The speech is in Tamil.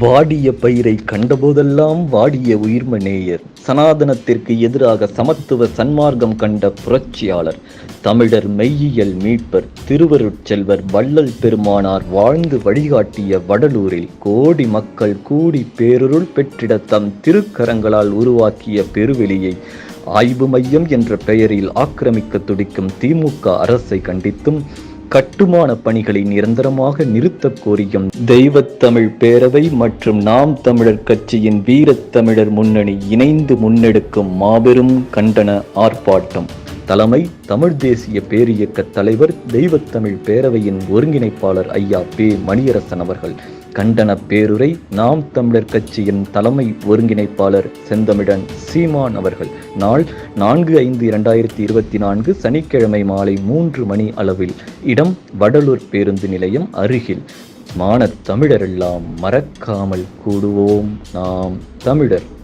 வாடிய பயிரை கண்டபோதெல்லாம் வாடிய உயிர்ம நேயர் சனாதனத்திற்கு எதிராக சமத்துவ சன்மார்க்கம் கண்ட புரட்சியாளர் தமிழர் மெய்யியல் மீட்பர் திருவருட்செல்வர் வள்ளல் பெருமானார் வாழ்ந்து வழிகாட்டிய வடலூரில் கோடி மக்கள் கூடி பேருருள் பெற்றிட தம் திருக்கரங்களால் உருவாக்கிய பெருவெளியை ஆய்வு மையம் என்ற பெயரில் ஆக்கிரமிக்க துடிக்கும் திமுக அரசை கண்டித்தும் கட்டுமான பணிகளை நிரந்தரமாக நிறுத்தக் கோரியும் தெய்வத்தமிழ் பேரவை மற்றும் நாம் தமிழர் கட்சியின் வீரத்தமிழர் முன்னணி இணைந்து முன்னெடுக்கும் மாபெரும் கண்டன ஆர்ப்பாட்டம். தலைமை தமிழ் தேசிய பேரியக்க தலைவர் தெய்வத்தமிழ் பேரவையின் ஒருங்கிணைப்பாளர் ஐயா பே மணியரசன் அவர்கள். கண்டன பேருரை நாம் தமிழர் கட்சியின் தலைமை ஒருங்கிணைப்பாளர் செந்தமிழன் சீமான் அவர்கள். நாள் நான்கு ஐந்து இரண்டாயிரத்தி இருபத்தி நான்கு சனிக்கிழமை மாலை மூன்று மணி அளவில் இடம் வடலூர் பேருந்து நிலையம் அருகில். மானத் தமிழரெல்லாம் மறக்காமல் கூடுவோம். நாம் தமிழர்